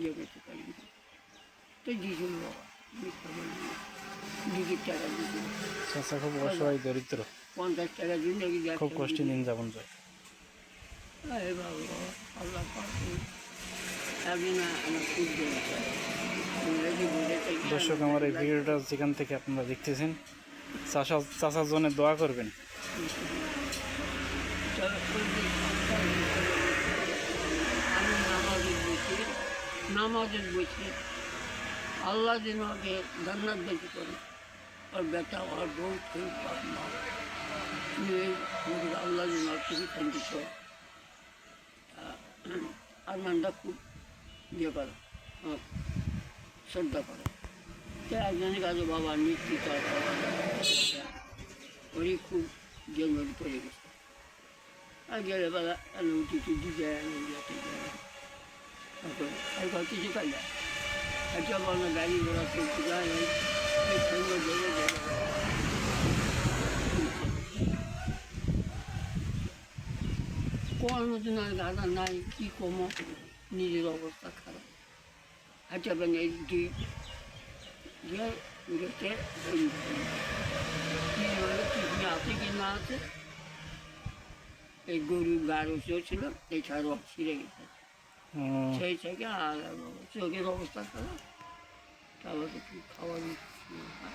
ইয়ে করতে পারি না। তো দিয়েছিল বাবা মিথ্যা বলি দিদির টাকা খুব অসহায় দরিদ্র। পঞ্চাশ টাকা দিন নাকি খুব কষ্টে দিন যাপন যায় আরে বাবা আল্লাহ দর্শক আমার এই ভিডিওটা যেখান থেকে আপনারা দেখতেছেন চাষা চাষার জন্য দোয়া করবেন। নামাজের বসে আল্লাহ যেন ওকে জান্নাত বেশি করে আর বেটা আর বউ কেউ বাপ মা আল্লাহ যেন খুবই করে আর মানটা খুব ইয়ে করে শ্রদ্ধা করে। তো একজনের কাছে বাবা তার ওরই খুব জঙ্গল পড়ে গেছে। আর গেলে বেলা উঠি টুটি যায় কত কিছু কাজ যায় একটা বড় গাড়ি ঘোড়া চলতে যায় আর গাড়া নাই কি কমো নিজের অবস্থা খারাপ আচ্ছা বেন এই দুই গেছে ওই কি আছে কি না আছে এই গরু গাড়ো ছিল এই ছাড়া ছিঁড়ে গেছে উম, সেই থেকে আর বাবা চোখের অবস্থা খারাপ তারপরে কি খাওয়া দিচ্ছি না